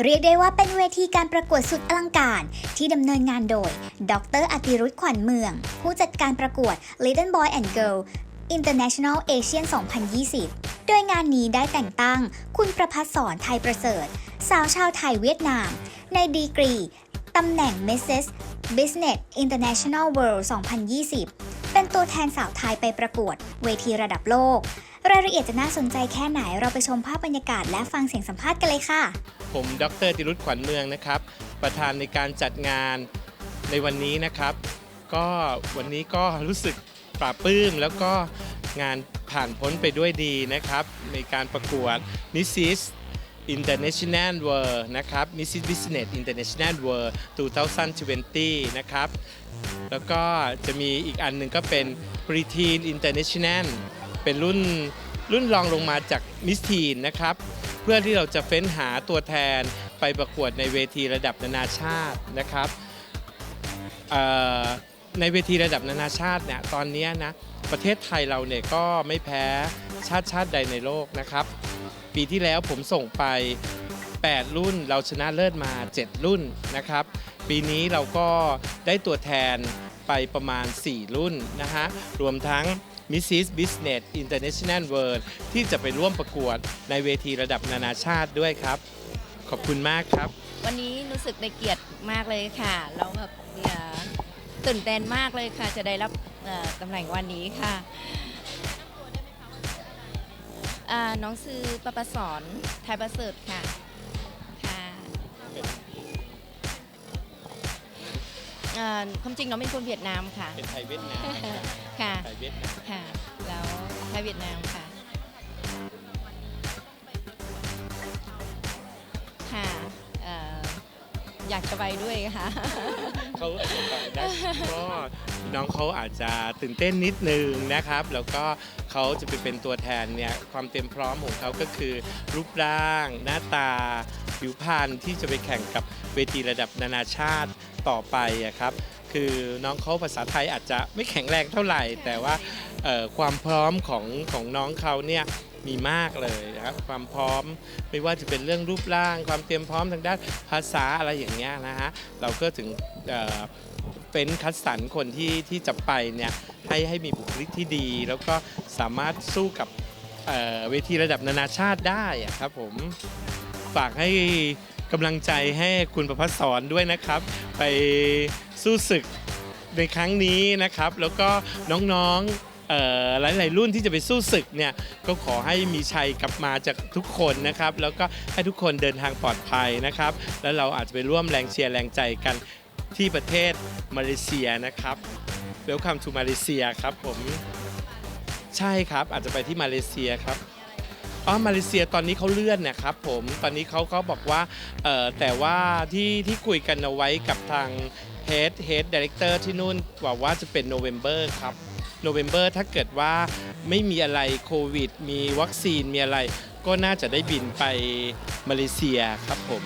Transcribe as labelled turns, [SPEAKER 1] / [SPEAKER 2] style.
[SPEAKER 1] เรียกได้ว่าเป็นเวทีการประกวดสุดอลังการ ที่ดำเนินงานโดย ดรอติรุธขวัญเมือง ผู้จัดการประกวด Little Boy and Girl International Asian 2020 โดยงานนี้ได้แต่งตั้ง คุณประพัฒสอนไทยประเสริฐ สาวชาวไทยเวียดนาม ในดีกรีตำแหน่ง Mrs. Business International World 2020 ตัวแทนสาวไทยไปประกวด เวทีระดับโลก รายละเอียดจะน่าสนใจแค่ไหนเราไปชมภาพบรรยากาศและฟังเสียงสัมภาษณ์กันเลยค่ะ
[SPEAKER 2] ผมดรติรุธขวัญเมืองนะครับ ประธานในการจัดงานในวันนี้นะครับ ก็วันนี้ก็รู้สึกปลาบปลื้มแล้วก็งานผ่านพ้นไปด้วยดีนะครับ ในการประกวด Mrs. International World นะครับ Mrs. Business International World 2020 นะครับ แล้วก็จะมีอีกอันหนึ่งก็เป็น Preteen International เป็นรุ่นรุ่นรองลงมาจาก Miss Teen นะครับ เพื่อที่เราจะเฟ้นหาตัวแทนไปประกวดในเวทีระดับนานาชาตินะครับในเวทีระดับนานาชาติเนี่ยตอนนี้นะประเทศไทยเราเนี่ยก็ไม่แพ้ชาติชาติใดในโลกนะครับ ปีที่แล้วผมส่งไป 8 รุ่น เราชนะเลิศมา 7 รุ่นนะครับ ปีนี้เราก็ได้ตัวแทนไปประมาณ 4 รุ่นนะฮะ รวมทั้ง Mrs. Business International World ที่จะไปร่วมประกวดในเวทีระดับนานาชาติด้วยครับ ขอบคุณมากครับ
[SPEAKER 3] วันนี้รู้สึกเป็นเกียรติมากเลยค่ะแล้วแบบตื่นเต้นมากเลยค่ะ จะได้รับตำแหน่งวันนี้ค่ะ อ่าน้องซื้อประประสอนไทยประเสริฐค่ะ ค่ะอ่าความจริงน้องเป็นคนเวียดนามค่ะ
[SPEAKER 2] เป็นไทยเวียดนาม
[SPEAKER 3] ค่ะ
[SPEAKER 2] ไทยเวียดนาม
[SPEAKER 3] ค่ะ แล้วไทยเวียดนามค่ะค่ะ อยากจะไปด้วยค่ะ
[SPEAKER 2] เขาอาจจะไปได้ก็น้องเขาอาจจะตื่นเต้นนิดนึงนะครับ แล้วก็เขาจะไปเป็นตัวแทนเนี่ยความเต็มพร้อมของเขาก็คือ รูปร่าง หน้าตา ผิวพรรณที่จะไปแข่งกับเวทีระดับนานาชาติต่อไปอะครับ คือน้องเขาภาษาไทยอาจจะไม่แข็งแรงเท่าไหร่ แต่ว่าเอ่อความพร้อมของของน้องเขาเนี่ย มีมากเลยนะครับความพร้อมไม่ว่าจะเป็นเรื่องรูปร่าง ความเตรียมพร้อมทางด้านภาษาอะไรอย่างเงี้ยนะฮะเราก็ถึงเป็นคัดสรรคนที่ที่จะไปเนี่ยให้ให้มีบุคลิกที่ดี แล้วก็สามารถสู้กับเเวทีระดับนานาชาติได้อะครับผมฝากให้กำลังใจให้คุณประพัฒสอนด้วยนะครับ ไปสู้ศึกในครั้งนี้นะครับ แล้วก็น้องๆ หลาย ๆ รุ่นที่จะไปสู้ศึกเนี่ยก็ขอให้มีชัยกลับมาจากทุกคนนะครับ แล้วก็ให้ทุกคนเดินทางปลอดภัยนะครับ แล้วเราอาจจะไปร่วมแรงเชียร์แรงใจกันที่ประเทศมาเลเซียนะครับ Welcome to มาเลเซียครับผมใช่ครับอาจจะไปที่มาเลเซียครับอ๋อมาเลเซียตอนนี้เขาเลื่อนนะครับผมตอนนี้เขาก็บอกว่าเอ่อแต่ว่าที่ที่คุยกันเอาไว้กับทาง Head Head Director ที่นู่นบอกว่าจะเป็นโนเวม ber ครับ โนเวม ber ถ้าเกิดว่าไม่มีอะไรโควิด มีวัคซีนมีอะไร ก็น่าจะได้บินไปมาเลเซียครับผม